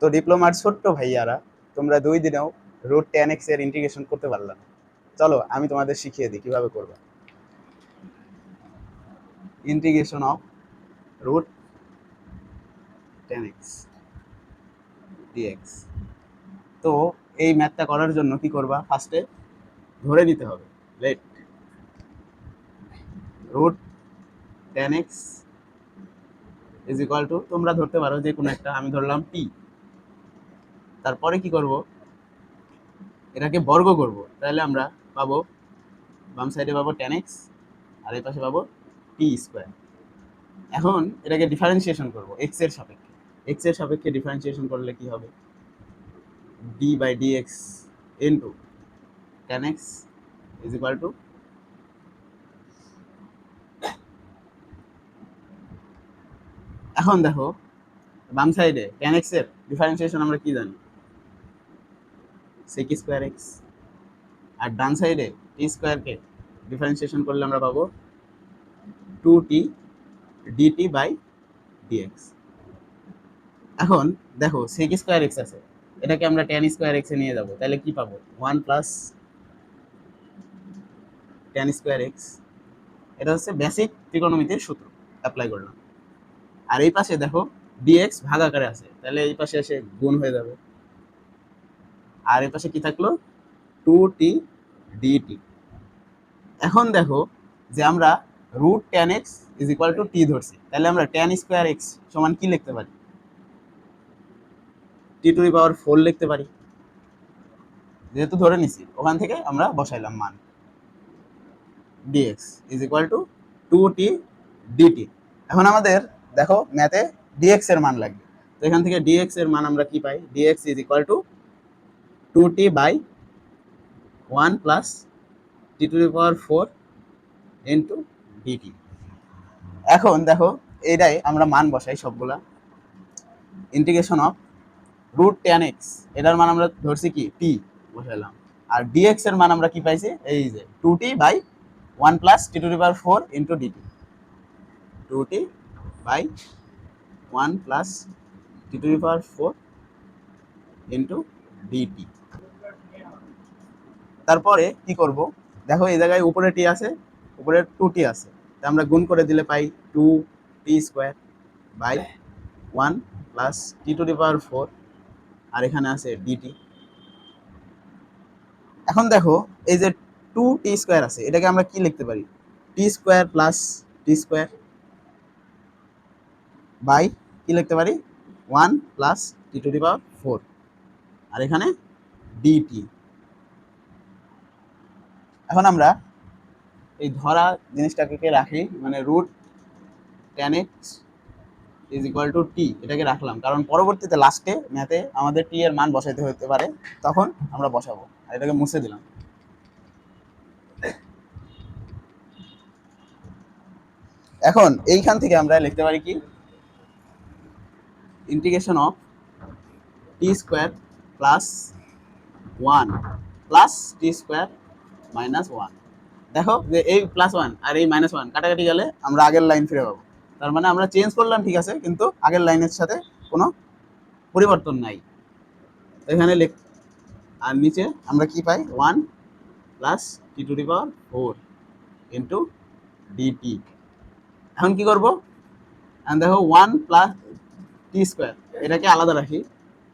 তো ডিপ্লোমার ছোট্ট ভাইয়ারা, তোমরা দুই দিনেও রুট টেন এক্সের ইন্টিগ্রেশন করতে পারলাম চলো, আমি তোমাদের শিখিয়ে দিই কীভাবে করবা। Integration of root tan x d x তো এই ম্যাথটা করার জন্য কি করবা? ফার্স্টে ধরে নিতে হবে। Let root tan x is equal to তোমরা ধরতে পারো যে কোনো একটা, আমি ধরলাম টি তারপরে কি করব? এটাকে বর্গ করব। তাহলে আমরা পাবো, বাম সাইডে পাবো টেন এক্স আর এই পাশে পাবো টি স্কোয়ার এখন এটাকে ডিফারেন্সিয়েশন করব এক্সের সাপেক্ষে। এক্সের সাপেক্ষে ডিফারেন্সিয়েশন করলে কি হবে? D by d x into tan x is equal to এখন দেখো, বাম সাইডে টেন এক্সের ডিফারেন্সিয়েশন আমরা কি জানি? সেক স্কোয়ার এক্স আর ডান সাইডে টি স্কোয়ারকে ডিফারেন্সিয়েশন করলে আমরা পাবো two t d t by d x এখন দেখো সেক স্কোয়ার এক্স আছে, এটাকে আমরা টেন স্কোয়ার এক্সে নিয়ে যাব, তাহলে কি পাবো? One plus tan square x এটা হচ্ছে বেসিক ত্রিকোণমিতির সূত্র অ্যাপ্লাই করলাম। আর এই পাশে দেখো ডিএক্স ভাগ আকারে আছে, তাহলে এই পাশে এসে গুণ হয়ে যাবে। আর এই পাশে কি থাকল? টু টি ডিটি এখন দেখো যে আমরা root tan x is equal to t ধরছি। তাহলে আমরা টেন স্কোয়ার এক্স সমান কি লিখতে পারি? টি টু দি পাওয়ার ফোর লিখতে পারি। যেহেতু ধরে নিছি ওখান থেকে আমরা বসাইলাম মান। D x is equal to two t d t এখন আমাদের দেখো ম্যাথে ডিএক্স এর মান লাগবে। তো এখান থেকে ডিএক্স এর মান আমরা কি পাই? D x is equal to two t by one plus t to the power four into d t এখন দেখো এইটাই আমরা মান বসাই সবগুলা। Integration of root tan x এটার মান আমরা ধরছি কি? টি বসাইলাম। আর ডিএক্স এর মান আমরা কি পাইছি? এই যে two t by one plus t to the power four into d t two t by one plus t to the power four into d t তারপরে কি করব? দেখো এই জায়গায় উপরে টি আছে, উপরে টু টি আছে। তা আমরা গুণ করে দিলে পাই two t square by one plus t to power four আর এখানে আছে ডিটি এখন দেখো, এই যে টু টি স্কোয়ার আছে, এটাকে আমরা কি লিখতে পারি? T square plus t square by কি লিখতে পারি? One plus t to power four আর এখানে ডিটি এখন আমরা এই ধরা জিনিসটাকে রাখি? মানে root tan x is equal to t এটাকে রাখলাম। কারণ পরবর্তীতে লাস্টে ম্যাথে আমাদের টি এর মান বসাইতে হতে পারে। তখন আমরা বসাবো। আর এটাকে মুছে দিলাম। এখন এইখান থেকে আমরা লিখতে পারি কি? Integration of t square plus one plus t square minus one দেখো, যে এই প্লাস ওয়ান আর এই মাইনাস ওয়ান কাটাকাটি গেলে আমরা আগের লাইন ফিরে পাবো। তার মানে আমরা চেঞ্জ করলাম, ঠিক আছে, কিন্তু আগের লাইনের সাথে কোনো পরিবর্তন নাই। এখানে লেখ, আর নিচে আমরা কি পাই? One plus t to the power four into d t এখন কি করব? দেখো ওয়ান প্লাস টি স্কোয়ার এটাকে আলাদা রাখি।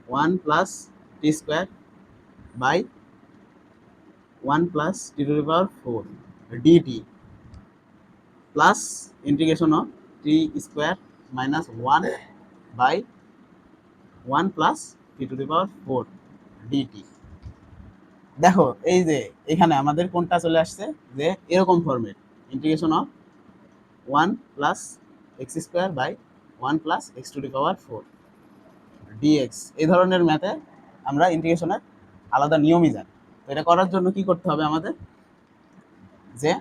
One plus t square by one plus t to the power four d t plus integration of t square minus one by one plus t to the power four d t দেখো, এই যে এখানে আমাদের কোনটা চলে আসছে? যে এরকম format integration of one plus x square by one plus x to power four d x এই ধরনের ম্যাথে আমরা ইন্টিগ্রেশনের আলাদা নিয়মই জানি। তো এটা করার জন্য কি করতে হবে আমাদের? যে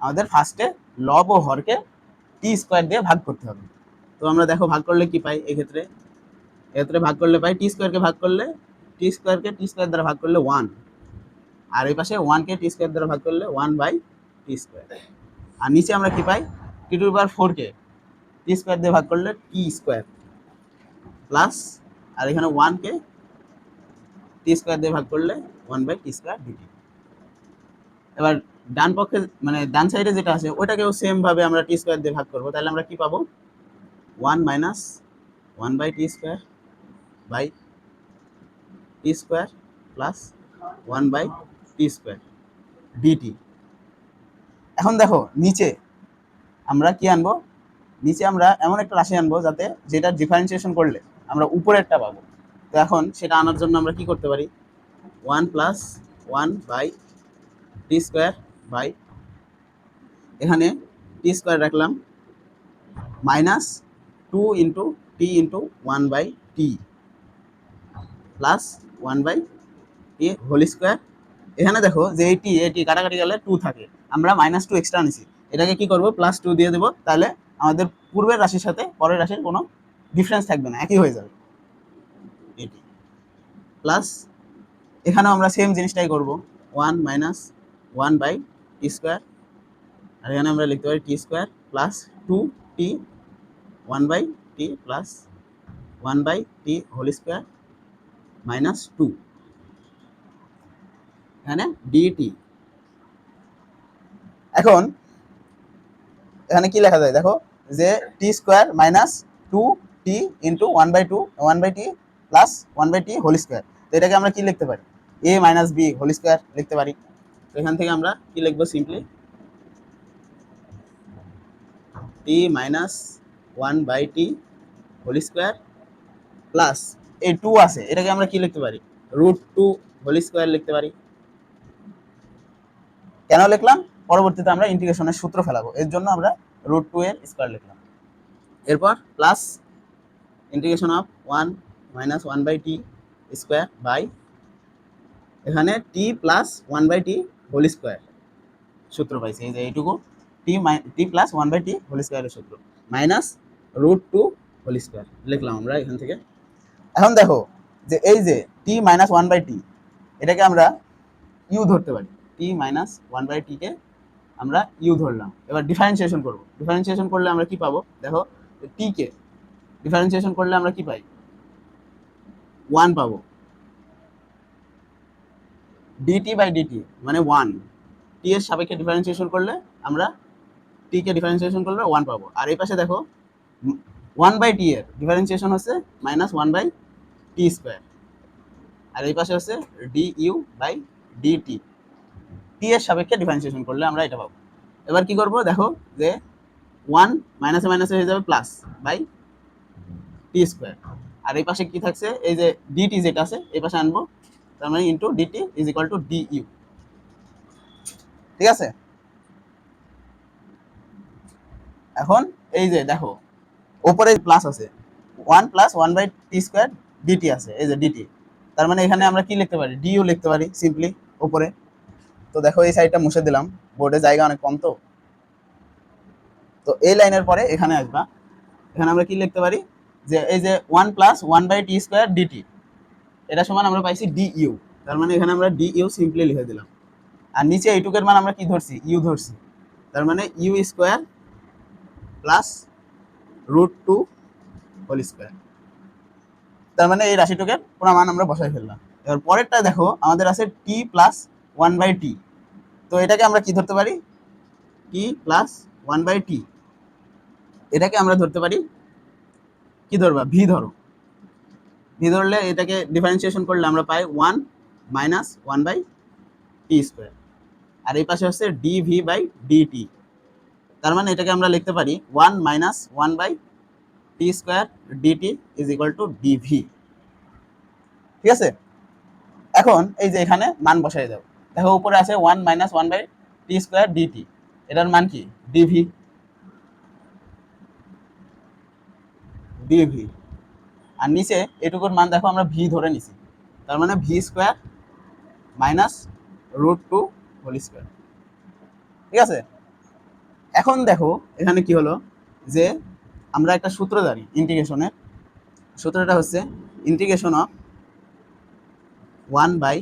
আমাদের ফার্স্টে লব ও হরকে টি স্কোয়ার দিয়ে ভাগ করতে হবে। তো আমরা দেখো ভাগ করলে কি পাই এক্ষেত্রে? এক্ষেত্রে ভাগ করলে পাই টি স্কোয়ারকে ভাগ করলে টি স্কোয়ারকে টি স্কোয়ার দ্বারা ভাগ করলে ওয়ান আর এই পাশে ওয়ানকে টি স্কোয়ার দ্বারা ভাগ করলে ওয়ান বাই টি স্কোয়ার আর নিচে আমরা কি পাই? টি টু পাওয়ার ফোরকে টি স্কোয়ার দিয়ে ভাগ করলে টি স্কোয়ার প্লাস আর এখানে ওয়ানকে টি স্কোয়ার দিয়ে ভাগ করলে one by t square d t এবার ডান পক্ষে মানে ডান সাইডে যেটা আছে ওটাকেও সেমভাবে আমরা টি স্কোয়ার দিয়ে ভাগ করব। তাহলে আমরা কি পাবো? One minus one by t square by t square plus one by t square d t এখন দেখো, নিচে আমরা কি আনব? নিচে আমরা এমন একটা রাশি আনব যাতে যেটা ডিফারেন্সিয়েশন করলে আমরা উপরেরটা পাবো। তো এখন সেটা আনার জন্য আমরা কি করতে পারি? One plus one by t square by এখানে টি স্কোয়ার রাখলাম। Minus two into t into one by t plus one by t whole square. এখানে দেখো যে এই টি এই টি কাটাকাটি গেলে টু থাকে। আমরা মাইনাস টু এক্সট্রা নিছি এটাকে কি করব? প্লাস টু দিয়ে দেবো। তাহলে আমাদের পূর্বের রাশির সাথে পরের রাশির কোনো ডিফারেন্স থাকবে না। একই হয়ে যাবে। এটি। প্লাস এখানেও আমরা সেম জিনিসটাই করব। One minus one by t square আর এখানে আমরা লিখতে পারি t square plus two t one by t plus one by t whole square minus two এখানে ডিটি এখন, এখানে কি লেখা যায়? দেখো, যে t square minus two t into one by two one by t plus one by t whole square তো এটাকে আমরা কি লিখতে পারি? A minus b whole square লিখতে পারি। তো এখান থেকে আমরা কি লিখব simply t minus one by t whole square plus এই টু আছে, এটাকে আমরা কি লিখতে পারি? রুট টু হোল স্কোয়ার লিখতে পারি। কেন লিখলাম? পরবর্তীতে আমরা ইন্টিগ্রেশনের সূত্র ফেলাবো। এর জন্য আমরা রুট টু এর স্কোয়ার লিখলাম। এরপর plus integration of one minus one by t square by এখানে t plus one by t whole square সূত্র পাইছি, এই যে এইটুকু। T minus t plus one by t whole স্কোয়ারের সূত্র। Minus root two whole square লিখলাম আমরা এখান থেকে। এখন দেখো যে এই যে t minus one by t এটাকে আমরা ইউ ধরতে পারি। টি মাইনাস ওয়ান বাই টিকে আমরা ইউ ধরলাম। এবার ডিফারেন্সিয়েশন করব। ডিফারেন্সিয়েশন করলে আমরা কি পাবো? দেখো টিকে ডিফারেন্সিয়েশন করলে আমরা কি পাই? ওয়ান পাবো। D t by d t মানে ওয়ান টি এর সাপেক্ষে ডিফারেন্সিয়েশন করলে আমরা টি কে ডিফারেন্সিয়েশন করলে ওয়ান পাবো। আর এই পাশে দেখো ওয়ান বাই টি এর ডিফারেন্সিয়েশন হচ্ছে minus one by t square আর এই পাশে হচ্ছে d u by d t t এর সাপেক্ষে ডিফারেন্সিয়েশন করলে আমরা এটা পাবো। এবার কি করব? দেখো যে ওয়ান মাইনাসে মাইনাসে হয়ে যাবে প্লাস বাই টি স্কোয়ার আর এই পাশে কি থাকছে? এই যে ডিটি যেটা আছে, এই পাশে আনব। তার মানে into d t is equal to d u ঠিক আছে? এখন এই যে দেখো ওপরে প্লাস আছে। One plus one by t square d t আছে, এই যে ডিটি তার মানে এখানে আমরা কি লিখতে পারি? ডিইউ লিখতে পারি সিম্পলি ওপরে তো দেখো, এই সাইডটা মুছে দিলাম। বোর্ডে জায়গা অনেক কম তো। তো এই লাইনের পরে এখানে আসবা। এখানে আমরা কি লিখতে পারি? যে এই যে one plus one by t square d t এটা সমান আমরা পাইছি ডি ইউ তার মানে এখানে আমরা ডি ইউ সিম্পলি লিখে দিলাম। আর নিচে এইটুকের মান আমরা কি ধরছি? ইউ ধরছি। তার মানে u square plus root two whole square তার মানে এই রাশিটুকের পুরো মান আমরা বসাই ফেললাম। এবার পরেরটা দেখো, আমাদের আছে t plus one by t তো এটাকে আমরা কি ধরতে পারি? T plus one by t এটাকে আমরা ধরতে পারি কি ধরবা? ভি ধরো। ভি ধরলে এটাকে ডিফারেন্সিয়েশন করলে আমরা পাই one minus one by t square আর এই পাশে হচ্ছে ডি ভি বাই ডিটি তার মানে এটাকে আমরা লিখতে পারি one minus one by t square d t is equal to d v ঠিক আছে? এখন এই যে এখানে মান বসাই দাও। দেখো উপরে আছে one minus one by t square d t এটার মান কি? ডিভি ডিভি আর নিচে এটুকুর মান দেখো, আমরা ভি ধরে নিছি। তার মানে v square minus root two whole square ঠিক আছে? এখন দেখো, এখানে কি হলো? যে আমরা একটা সূত্র জানি ইন্টিগ্রেশনের সূত্রটা হচ্ছে integration of one by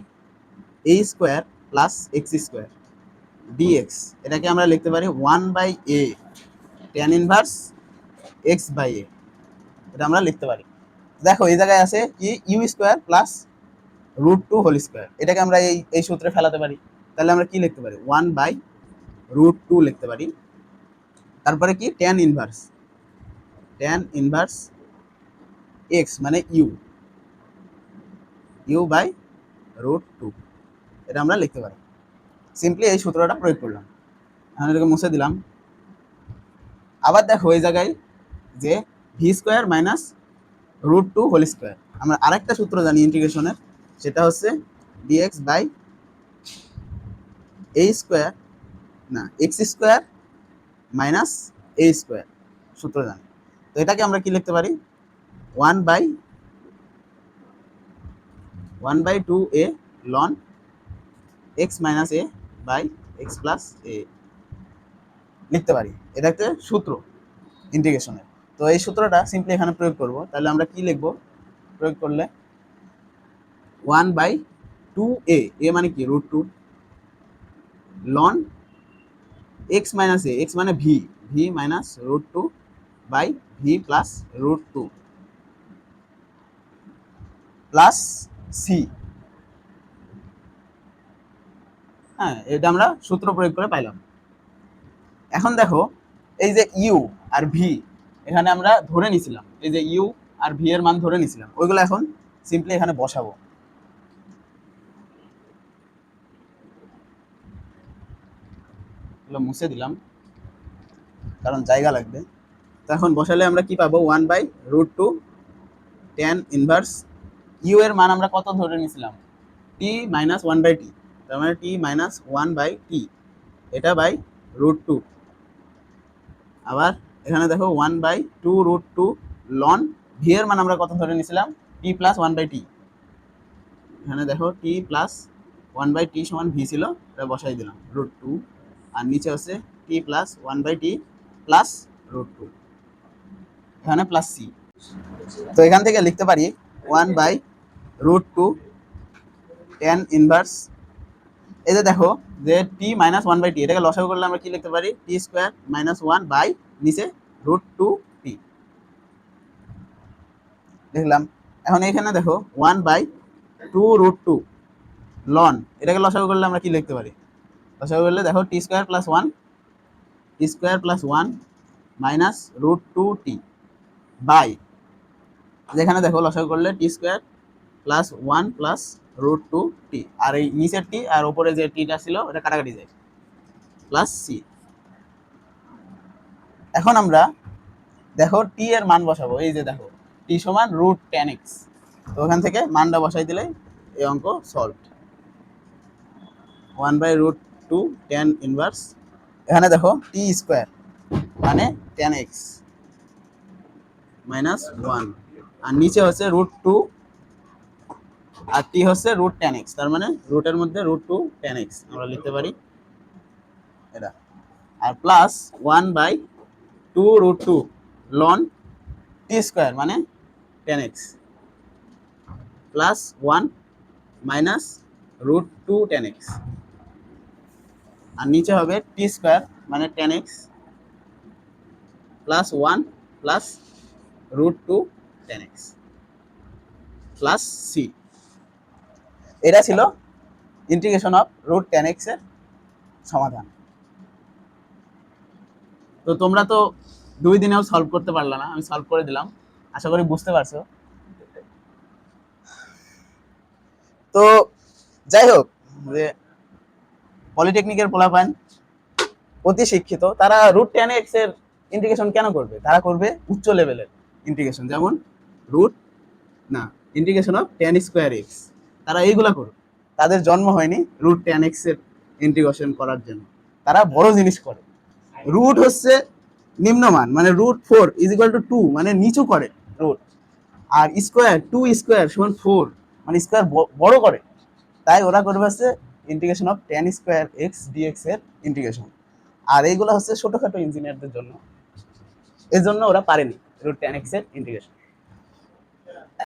a square plus x square dx এটাকে আমরা লিখতে পারি one by a tan inverse x by a এটা আমরা লিখতে পারি। দেখো, এই জায়গায় আছে কি? U square plus root two whole square এটাকে আমরা এই এই সূত্রে ফেলাতে পারি। তাহলে আমরা কি লিখতে পারি? ওয়ান বাই রুট টু লিখতে পারি। তারপরে কি? Tan inverse tan inverse x মানে u u by root two এটা আমরা লিখতে পারি। সিম্পলি এই সূত্রটা প্রয়োগ করলাম। এখন এটাকে মুছে দিলাম। আবার দেখো এই জায়গায় যে v square minus root two whole square. আমরা আরেকটা সূত্র জানি ইন্টিগ্রেশনের, সেটা হচ্ছে ডিএক্স বাই এ স্কোয়ার, না x square minus a square সূত্র জানি। তো এটাকে আমরা কি লিখতে পারি? One by one by two a ln x minus a by x plus a লিখতে পারি। এটা একটা সূত্র ইন্টিগ্রেশনের। তো এই সূত্রটা সিম্পলি এখানে প্রয়োগ করব। তাহলে আমরা কি লিখব? প্রয়োগ করলে one by two a a মানে কি? Root two ln x minus a x মানে v v minus root two by v plus root two plus c হ্যাঁ এটা আমরা সূত্র প্রয়োগ করে পাইলাম। এখন দেখো, এই যে ইউ আর ভি এখানে আমরা ধরে নিছিলাম, এই যে ইউ আর ভি এর মান ধরে নিছিলাম, ওইগুলো এখন সিম্পলি এখানে বসাবো। মুছে দিলাম, কারণ জায়গা লাগবে। তো এখন বসালে আমরা কি পাবো? One by root two tan inverse u এর মান আমরা কত ধরে নিছিলাম? T minus one by t তার মানে t minus one by t এটা বাই রুট টু আবার এখানে দেখো one by two root two ln v এর মান আমরা কত ধরে নিয়েছিলাম? T plus one by t এখানে দেখো t plus one by t সমান ভি ছিল, এটা বসাই দিলাম রুট টু আর নিচে হচ্ছে t plus one by t plus root two এখানে প্লাস সি তো এখান থেকে লিখতে পারি one by root two tan inverse এই যে দেখো যে t minus one by t এটাকে লসাগু করলে আমরা কি লিখতে পারি? T square minus one by নিচে রুট টু টি দেখলাম। এখন এখানে দেখো one by two root two ln এটাকে লসাগু করলে আমরা কি লিখতে পারি? লসাগু করলে দেখো t square plus one t square plus one minus root two t by যেখানে দেখো, লসাগু করলে t square plus one plus root two t আর এই নিচের টি আর ওপরে যে টিটা ছিল, ওটা কাটাকাটি যায়। প্লাস সি এখন আমরা দেখো টি এর মান বসাবো। এই যে দেখো টি সমান রুট টেন এক্স তো ওখান থেকে মানটা বসাই দিলে এই অঙ্ক solve one by root two tan inverse এখানে দেখো টি স্কোয়ার মানে টেন এক্স মাইনাস ওয়ান আর নিচে হচ্ছে রুট টু আর টি হচ্ছে রুট টেন এক্স তার মানে রুটের মধ্যে রুট টু টেন এক্স আমরা লিখতে পারি। এটা। আর plus one by two root two ln t square মানে tan x plus one minus root two tan x. আর নিচে হবে টি স্কোয়ার মানে tan x plus one plus root two tan x plus c. এটা ছিল integration of root ten এক্সের সমাধান। তো তোমরা তো দুই দিনেও সলভ করতে পারলা না, আমি সলভ করে দিলাম। আশা করি বুঝতে পারছ। তো যাই হোক, যে পলিটেকনিকের পোলাপান অতি শিক্ষিত, তারা রুট টেন এক্সের ইন্টিগ্রেশন কেন করবে? তারা করবে উচ্চ লেভেলের ইন্টিগ্রেশন যেমন রুট না integration of tan square x তারা এইগুলা করবে তাদের জন্ম হয়নি রুট টেন এক্সের ইন্টিগ্রেশন করার জন্য। তারা বড় জিনিস করে। রুট হচ্ছে নিম্নমান মানে root four is equal to two মানে নিচু করে রুট আর স্কোয়ার টু স্কোয়ার সমান ফোর মানে স্কোয়ার বড় করে। তাই ওরা করবে হচ্ছে integration of tan square x dx এর ইন্টিগ্রেশন আর এইগুলো হচ্ছে ছোটোখাটো ইঞ্জিনিয়ারদের জন্য। এর জন্য ওরা পারেনি রুট টেন এক্সের ইন্টিগ্রেশন